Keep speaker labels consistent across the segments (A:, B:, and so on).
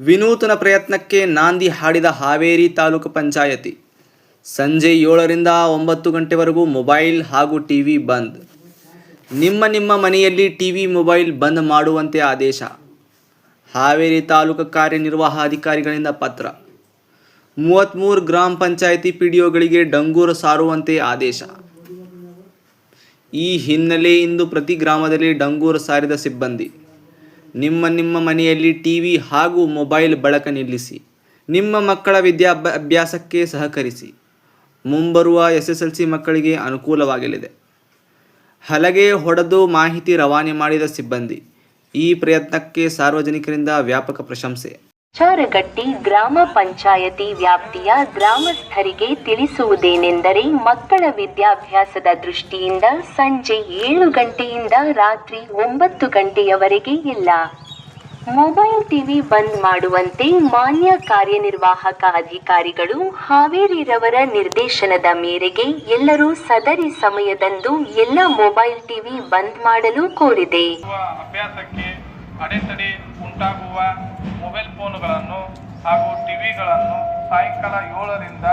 A: ವಿನೂತನ ಪ್ರಯತ್ನಕ್ಕೆ ನಾಂದಿ ಹಾಡಿದ ಹಾವೇರಿ ತಾಲೂಕು ಪಂಚಾಯತಿ. ಸಂಜೆ ಏಳರಿಂದ ಒಂಬತ್ತು ಗಂಟೆವರೆಗೂ ಮೊಬೈಲ್ ಹಾಗೂ ಟಿವಿ ಬಂದ್. ನಿಮ್ಮ ನಿಮ್ಮ ಮನೆಯಲ್ಲಿ ಟಿವಿ, ಮೊಬೈಲ್ ಬಂದ್ ಮಾಡುವಂತೆ ಆದೇಶ. ಹಾವೇರಿ ತಾಲೂಕು ಕಾರ್ಯನಿರ್ವಾಹಾಧಿಕಾರಿಗಳಿಂದ ಪತ್ರ. ಮೂವತ್ತ್ಮೂರು ಗ್ರಾಮ ಪಂಚಾಯಿತಿ ಪಿ ಡಿ ಒಗಳಿಗೆ ಡಂಗೂರು ಸಾರುವಂತೆ ಆದೇಶ. ಈ ಹಿನ್ನೆಲೆ ಇಂದು ಪ್ರತಿ ಗ್ರಾಮದಲ್ಲಿ ಡಂಗೂರು ಸಾರಿದ ಸಿಬ್ಬಂದಿ. ನಿಮ್ಮ ನಿಮ್ಮ ಮನೆಯಲ್ಲಿ ಟಿವಿ ಹಾಗೂ ಮೊಬೈಲ್ ಬಳಕೆ ನಿಲ್ಲಿಸಿ. ನಿಮ್ಮ ಮಕ್ಕಳ ವಿದ್ಯಾಭ್ಯಾಸಕ್ಕೆ ಸಹಕರಿಸಿ. ಮುಂಬರುವ ಎಸ್ ಎಸ್ ಎಲ್ ಸಿ ಮಕ್ಕಳಿಗೆ ಅನುಕೂಲವಾಗಲಿದೆ. ಹಲಗೆ ಹೊಡೆದು ಮಾಹಿತಿ ರವಾನೆ ಮಾಡಿದ ಸಿಬ್ಬಂದಿ. ಈ ಪ್ರಯತ್ನಕ್ಕೆ ಸಾರ್ವಜನಿಕರಿಂದ ವ್ಯಾಪಕ ಪ್ರಶಂಸೆ.
B: ಚಾರಗಟ್ಟಿ ಗ್ರಾಮ ಪಂಚಾಯತಿ ವ್ಯಾಪ್ತಿಯ ಗ್ರಾಮಸ್ಥರಿಗೆ ತಿಳಿಸುವುದೇನೆಂದರೆ ಮಕ್ಕಳ ವಿದ್ಯಾಭ್ಯಾಸದ ದೃಷ್ಟಿಯಿಂದ ಸಂಜೆ ಏಳು ಗಂಟೆಯಿಂದ ರಾತ್ರಿ ಒಂಬತ್ತು ಗಂಟೆಯವರೆಗೆ ಇಲ್ಲ. ಮೊಬೈಲ್ ಟಿವಿ ಬಂದ್ ಮಾಡುವಂತೆ ಮಾನ್ಯ ಕಾರ್ಯನಿರ್ವಾಹಕ ಅಧಿಕಾರಿಗಳು ಹಾವೇರಿರವರ ನಿರ್ದೇಶನದ ಮೇರೆಗೆ ಎಲ್ಲರೂ ಸದರಿ ಸಮಯದಂದು ಎಲ್ಲ ಮೊಬೈಲ್ ಟಿವಿ ಬಂದ್ ಮಾಡಲು ಕೋರಿದೆ.
C: ಅಡೆತಡೆ ಉಂಟಾಗುವ ಮೊಬೈಲ್ ಫೋನುಗಳನ್ನು ಹಾಗೂ ಟಿವಿಗಳನ್ನು ಸಾಯಂಕಾಲ ಏಳರಿಂದ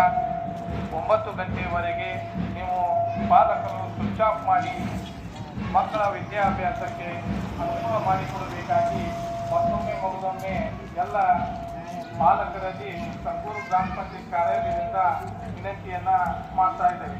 C: ಒಂಬತ್ತು ಗಂಟೆಯವರೆಗೆ ನೀವು ಪಾಲಕರು ಸ್ವಿಚ್ ಆಫ್ ಮಾಡಿ ಮಕ್ಕಳ ವಿದ್ಯಾಭ್ಯಾಸಕ್ಕೆ ಅನುಕೂಲ ಮಾಡಿಕೊಡಬೇಕಾಗಿ ಮತ್ತೊಮ್ಮೆ ಮಗದೊಮ್ಮೆ ಎಲ್ಲ ಪಾಲಕರಲ್ಲಿ ಸಂಗೂರು ಗ್ರಾಮ ಪಂಚಾಯತ್ ಕಾರ್ಯಾಲಯದಿಂದ ವಿನಂತಿಯನ್ನು ಮಾಡ್ತಾ ಇದ್ದೇವೆ.